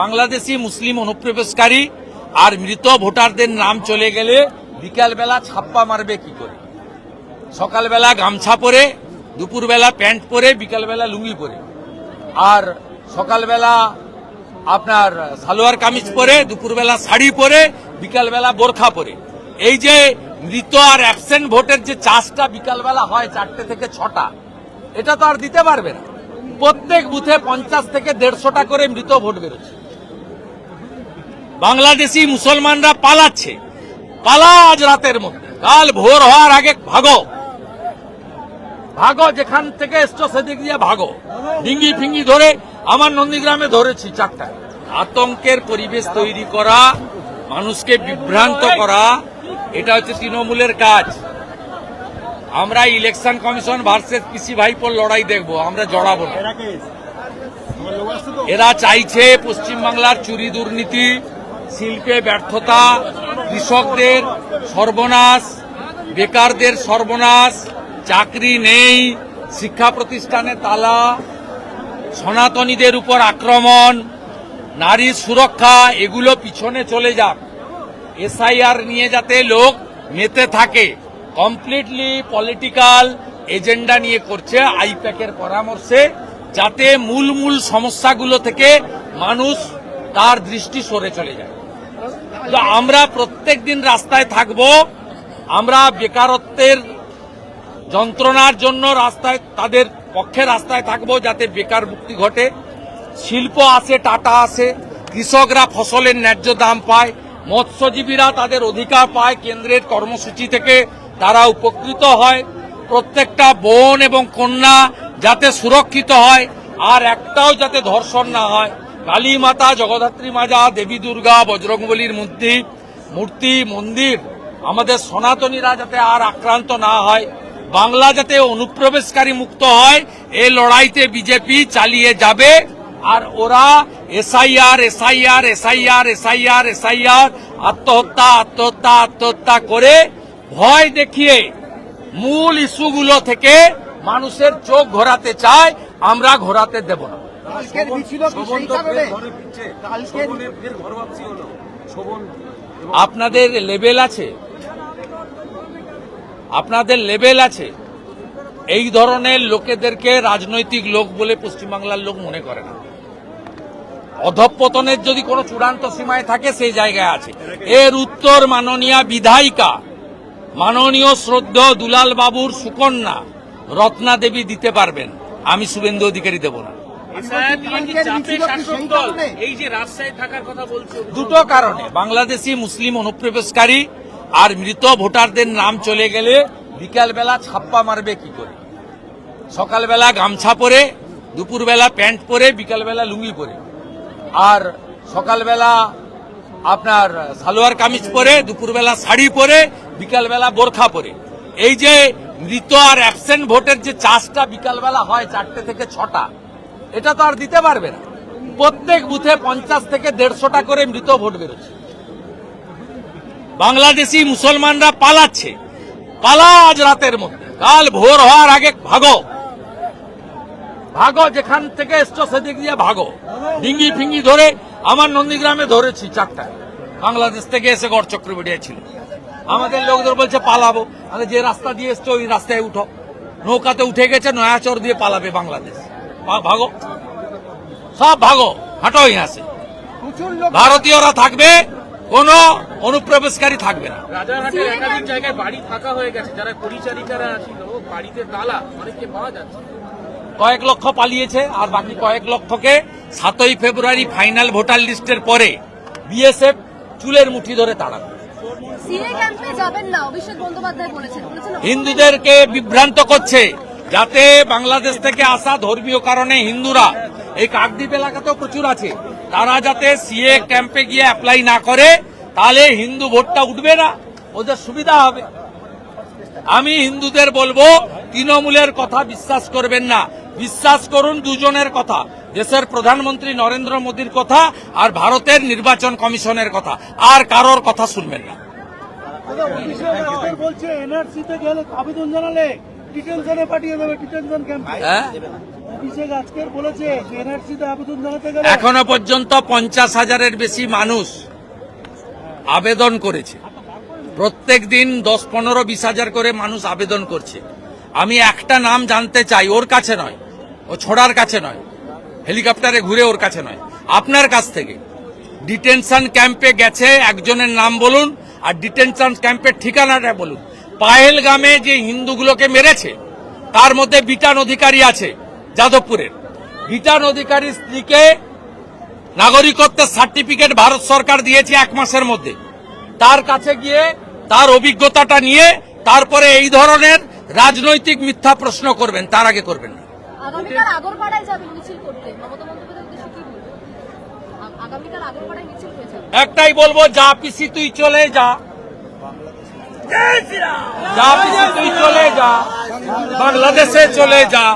বাংলাদেশি মুসলিম অনুপ্রবেশকারী আর মৃত ভোটারদের নাম চলে গেলে বিকালবেলা ছাপ্পা মারবে কি করে? সকালবেলা গামছা পরে, দুপুরবেলা প্যান্ট পরে, বিকালবেলা লুঙ্গি পরে। আর সকালবেলা আপনার সালোয়ার কামিজ পরে, দুপুরবেলা শাড়ি পরে, বিকালবেলা বোরখা পরে। এই যে মৃত আর অ্যাবসেন্ট ভোটের যে চাষটা বিকালবেলা হয় চারটে থেকে ছটা, এটা তো আর দিতে পারবে না। প্রত্যেক বুথে পঞ্চাশ থেকে দেড়শোটা করে মৃত ভোট বেরোচ্ছে। বাংলাদেশি মুসলমানরা পালাচ্ছে। পালা আজ রাতের মধ্যে। কাল ভোর হওয়ার আগে ভাগো। ভাগো যেখান থেকে এসছো সেদিক দিয়ে ভাগো। ডিঙ্গি ফিঙ্গি ধরে আমার নন্দীগ্রামে ধরেছি চারটা। আতঙ্কের পরিবেশ তৈরি করা মানুষকে বিভ্রান্ত করা এটা হচ্ছে তৃণমূলের কাজ। আমরা ইলেকশন কমিশন ভার্সেস পিসি ভাইপোর লড়াই দেখব আমরা জড়াবো না। এরা চাইছে পশ্চিমবাংলার চুরি দুর্নীতি শিল্পে ব্যর্থতা, কৃষকদের সর্বনাশ, বেকারদের সর্বনাশ, চাকরি নেই, শিক্ষা প্রতিষ্ঠানে তালা, সনাতনীদের উপর আক্রমণ নারীর সুরক্ষা, এগুলো পিছনে চলে যাক। এসআইআর নিয়ে যাতে লোক মেতে থাকে। কমপ্লিটলি পলিটিক্যাল এজেন্ডা নিয়ে করছে আইপ্যাকের পরামর্শে, যাতে মূল মূল সমস্যাগুলো থেকে মানুষ তার দৃষ্টি সরে চলে যায়। তো আমরা প্রত্যেক দিন রাস্তায় থাকব, আমরা বেকারত্বের যন্ত্রণার জন্য রাস্তায়, তাদের পক্ষে রাস্তায় থাকব যাতে বেকার মুক্তি ঘটে। শিল্প আসে টাটা আসে কৃষকরা ফসলের ন্যায্য দাম পায়, মৎস্যজীবীরা তাদের অধিকার পায়, কেন্দ্রের কর্মসূচি থেকে তারা উপকৃত হয়। প্রত্যেকটা বোন এবং কন্যা যাতে সুরক্ষিত হয়, আর একটাও যাতে ধর্ষণ না হয়। কালী মাতা, জগদ্ধাত্রী মাজা দেবী দুর্গা, বজরংবলীর মূর্তি মূর্তি, মন্দির, আমাদের সনাতনীরা যাতে আর আক্রান্ত না হয়, বাংলা যাতে অনুপ্রবেশকারী মুক্ত হয়, এই লড়াইতে বিজেপি চালিয়ে যাবে। আর ওরা SIR SIR SIR SIR SIR, আত্মহত্যা আত্মহত্যা আত্মহত্যা করে ভয় দেখিয়ে মূল ইস্যুগুলো থেকে মানুষের চোখ ঘোরাতে চায়, আমরা ঘোরাতে দেব না। কালকের মিছিল সেই কারণে? কালকের আপনাদের লেভেল আছে। আপনাদের লেভেল আছে। এই ধরনের লোকেদেরকে রাজনৈতিক লোক বলে পশ্চিমবাংলার লোক মনে করে না। অধঃপতনের যদি কোনো চূড়ান্ত সীমায় থাকে সেই জায়গায় আছে। এর উত্তর মাননীয় বিধায়িকা মাননীয় শ্রদ্ধ দুলাল বাবুর সুকন্যা রত্না দেবী দিতে পারবেন। আমি শুভেন্দু অধিকারী দেব না। এই যে থাকার কথা বলছো। দুটো কারণে বাংলাদেশি মুসলিম অনুপ্রবেশকারী আর মৃত ভোটারদের নাম চলে গেলে বিকালবেলা ছাপ্পা মারবে কি করে? সকালবেলা গামছা পরে দুপুরবেলা প্যান্ট পরে বিকালবেলা লুঙ্গি পরে। আর সকালবেলা আপনার সালোয়ার কামিজ পরে দুপুরবেলা শাড়ি পরে বিকালবেলা বোরখা পরে। এই যে মৃত আর অ্যাবসেন্ট ভোটের যে চাষটা বিকালবেলা হয় চারটে থেকে ছটা এটা তো আর দিতে পারবে না। প্রত্যেক বুথে পঞ্চাশ থেকে দেড়শোটা করে মৃত ভোট বেরোচ্ছে। বাংলাদেশি মুসলমানরা পালাচ্ছে। পালা আজ রাতের মধ্যে। কাল ভোর হওয়ার আগে ভাগো। ভাগো, যেখান থেকে এসছো সেদিক দিয়ে ভাগো। ডিঙ্গি ফিঙ্গি ধরে আমার নন্দীগ্রামে ধরেছি চারটা বাংলাদেশ থেকে এসে গড় চক্রবর্তী ছিল। আমাদের লোকদের বলছে, পালাবো। আমি যে রাস্তা দিয়ে এসছো, ওই রাস্তায় উঠো। নৌকাতে উঠে গেছে, নয়াচর দিয়ে পালাবে বাংলাদেশ। ভাগো সব ভাগো। হাঁটো প্রচুর লোক ভারতীয়রা থাকবে কোন অনুপ্রবেশকারী থাকবে না। রাজারহাটের একাধিক জায়গায় বাড়ি ফাঁকা হয়ে গেছে। যারা পরিচারিকারা ছিল বাড়িতে তালা অনেককে পাওয়া যাচ্ছে। কয়েক লক্ষ পালিয়েছে আর বাকি কয়েক লক্ষকে সাতই ফেব্রুয়ারি ফাইনাল ভোটার লিস্টের পরে বিএসএফ চুলের মুঠি ধরে তাড়াবে। সিএ ক্যাম্পে যাবেন না অভিষেক বন্দ্যোপাধ্যায় বলেছেন। বলেছেন হিন্দুদেরকে বিভ্রান্ত করছে। যাতে বাংলাদেশ থেকে আসা ধর্মীয় কারণে হিন্দুরা, এই কাকদ্বীপ এলাকাতেও প্রচুর আছে, তারা যাতে সিএ ক্যাম্পে গিয়ে অ্যাপ্লাই না করে, তাহলে হিন্দু ভোটটা উঠবে না, ওদের সুবিধা হবে। আমি হিন্দুদের বলব, তৃণমূলের কথা বিশ্বাস করবেন না। বিশ্বাস করুন দুজনের কথা, দেশের প্রধানমন্ত্রী নরেন্দ্র মোদীর কথা আর ভারতের নির্বাচন কমিশনের কথা, আর কারোর কথা শুনবেন না। বলছে, এনআরসিতে গেলে আবেদন জানালে। ডিটেনশনে পাঠিয়ে দেবে ডিটেনশন ক্যাম্পে হ্যাঁ? এখনও পর্যন্ত পঞ্চাশ হাজারের বেশি মানুষ আবেদন করেছে। প্রত্যেক দিন দশ পনেরো বিশ হাজার করে মানুষ আবেদন করছে। আমি একটা নাম জানতে চাই ওর কাছে নয়। ও ছোড়ার কাছে নয়। হেলিকপ্টারে ঘুরে ওর কাছে নয়। আপনার কাছ থেকে। ডিটেনশন ক্যাম্পে গেছে একজনের নাম বলুন আর ডিটেনশন ক্যাম্পের ঠিকানাটা বলুন। পাহেলগামে যে হিন্দুগুলোকে মেরেছে তার মধ্যে বিটান অধিকারী আছে যাদবপুরের। বিটান অধিকারীর স্ত্রীকে নাগরিকত্বের সার্টিফিকেট ভারত সরকার দিয়েছে এক মাসের মধ্যে। তার কাছে গিয়ে তার অভিজ্ঞতাটা নিয়ে তারপরে এই ধরনের রাজনৈতিক মিথ্যা প্রশ্ন করবেন তার আগে করবেন না। একটাই বলব যা পিসি তুই চলে যা। যা তুই চলে যা। বাংলাদেশে চলে যা।